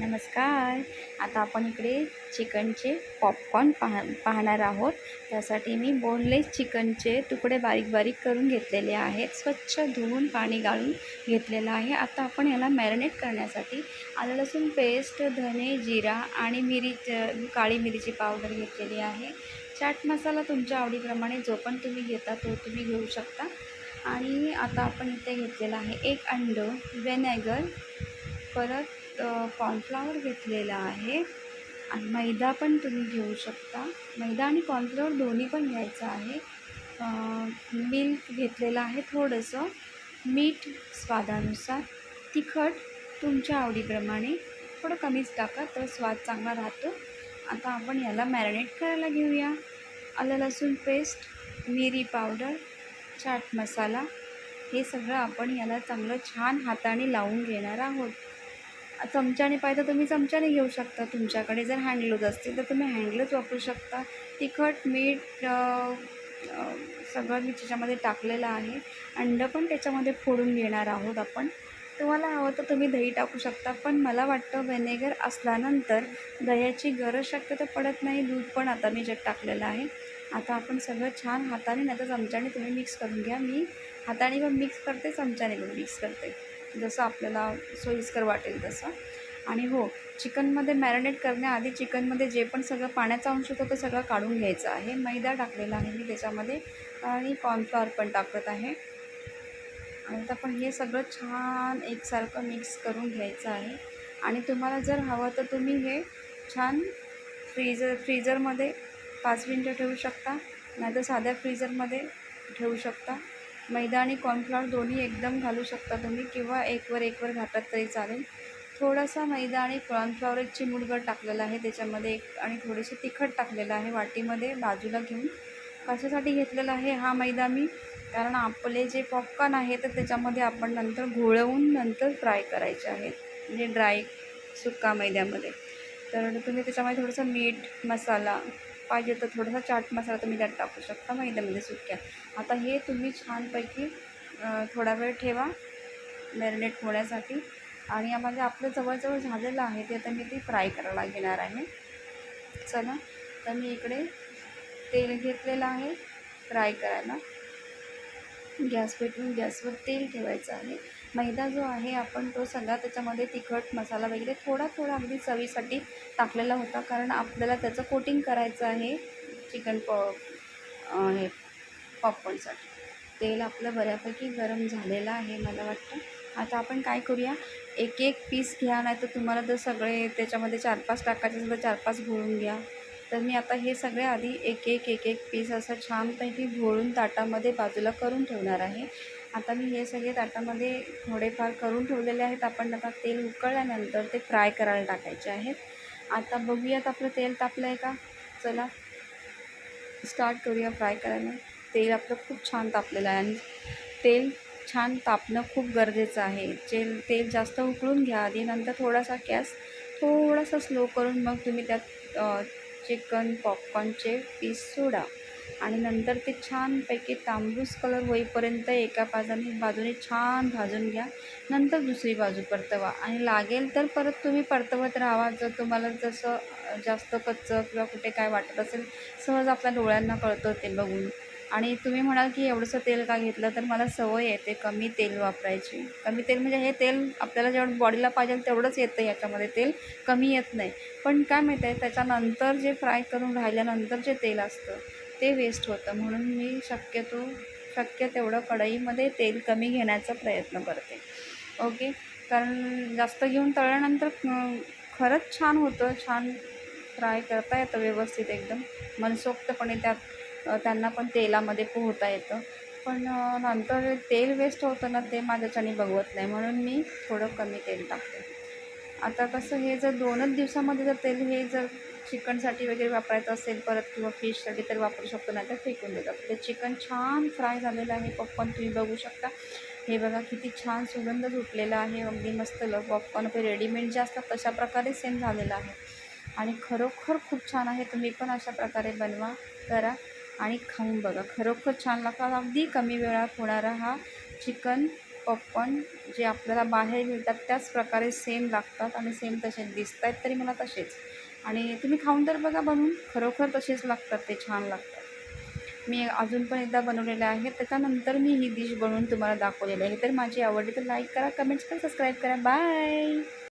नमस्कार. आता आपण इकडे चिकनचे पॉपकॉर्न पाह पाहणार आहोत. त्यासाठी मी बोनलेस चिकनचे तुकडे बारीक बारीक करून घेतलेले आहेत. स्वच्छ धुवून पाणी गाळून घेतलेलं आहे. आता आपण याला मॅरिनेट करण्यासाठी आलं लसूण पेस्ट धने जिरा आणि मिरी काळी मिरीची पावडर घेतलेली आहे. चाट मसाला तुमच्या आवडीप्रमाणे जो पण तुम्ही घेता तो तुम्ही घेऊ शकता. आणि आता आपण इथे घेतलेला आहे एक अंड व्हेनेगर परत कॉर्नफ्लावर घेतलेला आहे. आणि मैदा पण तुम्ही घेऊ शकता. मैदा आणि कॉर्नफ्लावर दोन्ही पण घ्यायचं आहे. मिल्क घेतलेलं आहे थोडंसं. मीठ स्वादानुसार. तिखट तुमच्या आवडीप्रमाणे. थोडं कमीच टाका तर स्वाद चांगला राहतो. आता आपण याला मॅरिनेट करायला घेऊया. आलं लसूण पेस्ट मिरी पावडर चाट मसाला. हे सगळं आपण याला चांगलं छान हाताने लावून घेणार आहोत. चमच्याने पाहिजे तर तुम्ही चमच्याने घेऊ शकता. तुमच्याकडे जर हँडग्लोज असतील तर तुम्ही हँडग्लोज वापरू शकता. तिखट मीठ सगळं मी त्याच्यामध्ये टाकलेलं आहे. अंडं पण त्याच्यामध्ये फोडून घेणार आहोत आपण. तुम्हाला हवं तर तुम्ही दही टाकू शकता. पण मला वाटतं व्हेनेगर असल्यानंतर दह्याची गरज शक्यतो पडत नाही. दूध पण आता मी जग टाकलेलं आहे. आता आपण सगळं छान हाताने नाही तर चमच्याने तुम्ही मिक्स करून घ्या. मी हाताने पण मिक्स करते चमच्याने पण मिक्स करते. जसं आपल्याला सोयीस्कर वाटेल तसं. आणि हो चिकनमध्ये मॅरिनेट करण्याआधी चिकनमध्ये जे पण सगळं पाण्याचा अंश होतो तो सगळं काढून घ्यायचा आहे. मैदा टाकलेला आहे मी त्याच्यामध्ये आणि कॉर्नफ्लॉवर पण टाकत आहे. आणि आता पण हे सगळं छान एकसारखं मिक्स करून घ्यायचं आहे. आणि तुम्हाला जर हवं तर तुम्ही हे छान फ्रीजर फ्रीजरमध्ये पाच मिनटं ठेवू शकता. नाहीतर साध्या फ्रीजरमध्ये ठेवू शकता. मैदा आणि कॉर्नफ्लॉवर दोन्ही एकदम घालू शकता तुम्ही किंवा एकवर एकवर घातलात तरी चालेल. थोडासा मैदा आणि कॉर्नफ्लॉवर एक चिमुडगड टाकलेला आहे त्याच्यामध्ये एक आणि थोडेसे तिखट टाकलेलं आहे वाटीमध्ये बाजूला घेऊन. कशासाठी घेतलेला आहे हा मैदा मी? कारण आपले जे पॉपकॉर्न आहे तर त्याच्यामध्ये आपण नंतर घोळवून नंतर फ्राय करायचे आहेत म्हणजे ड्राय सुक्का मैद्यामध्ये. तर तुम्ही त्याच्यामध्ये थोडंसं मीठ मसाला पाहिजे तर थोडासा चाट मसाला तुम्ही त्यात टाकू शकता मैद्यामध्ये सुक्या आता हे तुम्ही छानपैकी थोडा वेळ ठेवा मॅरिनेट होण्यासाठी. आणि म्हणजे आपलं जवळजवळ झालेलं आहे ते आता मी ते फ्राय करायला घेणार आहे. चला तर मी इकडे तेल घेतलेलं आहे फ्राय करायला. गॅस पेटवून गॅसवर तेल ठेवायचं आहे. मैदा जो आहे आपण तो सगळा त्याच्यामध्ये तिखट मसाला वगैरे थोडा थोडा अगदी चवीसाठी टाकलेला होता. कारण आपल्याला त्याचं कोटिंग करायचं आहे चिकन पॉ हे पॉपकॉर्नसाठी तेल आपलं बऱ्यापैकी गरम झालेलं आहे मला वाटतं. आता आपण काय करूया? एक एक पीस घ्या नाही तर तुम्हाला जर सगळे त्याच्यामध्ये चार पाच टाकायचे असेल तर चार पाच घोळून घ्या. तर मी आता हे सगळे आधी एक एक एक एक पीस असं छानपैकी घोळून ताटामध्ये बाजूला करून ठेवणार आहे. आता मी हे सगळे ताटामध्ये थोडेफार करून ठेवलेले आहेत. आपण आता तेल उकळल्यानंतर ते फ्राय करायला टाकायचे आहेत. आता बघूयात आपलं तेल तापलं आहे का? चला स्टार्ट करूया फ्राय करायला. तेल आपलं खूप छान तापलेलं आहे आणि तेल छान तापणं खूप गरजेचं आहे. तेल तेल जास्त उकळून घ्या आधी नंतर थोडासा गॅस थोडासा स्लो करून मग तुम्ही त्यात चिकन पॉपकॉर्नचे पीस सोडा. आणि नंतर ते छानपैकी तांबूस कलर होईपर्यंत एका बाजूने बाजूने छान भाजून घ्या. नंतर दुसरी बाजू परतवा. आणि लागेल तर परत तुम्ही परतवत राहावा जर तुम्हाला जसं जास्त कच्चं किंवा कुठे काय वाटत असेल सहज आपल्या डोळ्यांना कळतं ते बघून. आणि तुम्ही म्हणाल की एवढंसं तेल का घेतलं? तर मला सवय येते कमी तेल वापरायची. कमी तेल म्हणजे हे तेल आपल्याला जेवढं बॉडीला पाहिजे तेवढंच येतं याच्यामध्ये तेल. कमी येत नाही. पण काय माहीत आहे त्याच्यानंतर जे फ्राय करून राहिल्यानंतर जे तेल असतं ते वेस्ट होतं. म्हणून मी शक्यतो शक्य तेवढं कढईमध्ये तेल कमी घेण्याचा प्रयत्न करते. ओके कारण जास्त घेऊन तळल्यानंतर खरंच छान होतं. छान फ्राय करता येतं व्यवस्थित एकदम. मनसोक्तपणे त्यात त्यांना पण तेलामध्ये पोहता येतं. पण नंतर तेल वेस्ट होतं ना ते माझ्याच्याने बघवत नाही. म्हणून मी थोडं कमी तेल टाकते. आता कसं हे जर दोनच दिवसामध्ये जर तेल हे जर चिकनसाठी वगैरे वापरायचं असेल परत किंवा फिशसाठी तर वापरू शकतो नाही तर फेकून देतात ते चिकन छान फ्राय झालेलं आहे पॉपकॉर्न तुम्ही बघू शकता. हे बघा किती छान सुगंध सुटलेला आहे अगदी मस्त ल पॉपकॉर्न ते रेडीमेड जे असतात तशा प्रकारे सेम झालेलं आहे. आणि खरोखर खूप छान आहे तुम्ही पण अशा प्रकारे बनवा करा. आणि खाऊन बघा खरोखर छान लागतात. अगदी कमी वेळात होणारा हा चिकन पॉपकॉर्न जे आपल्याला बाहेर मिळतात त्याच प्रकारे सेम लागतात आणि सेम तसे दिसत आहेत तरी मला तसेच. आणि तुम्ही खाऊन तर बघा बनवून. खरोखर तसेच लागतात ते छान लागतात. मी अजून पण एकदा बनवलेले आहे. त्याच्यानंतर मी ही डिश बनवून तुम्हाला दाखवलेली आहे. तर माझी आवडली तर लाईक करा कमेंट्स करा सबस्क्राईब करा. बाय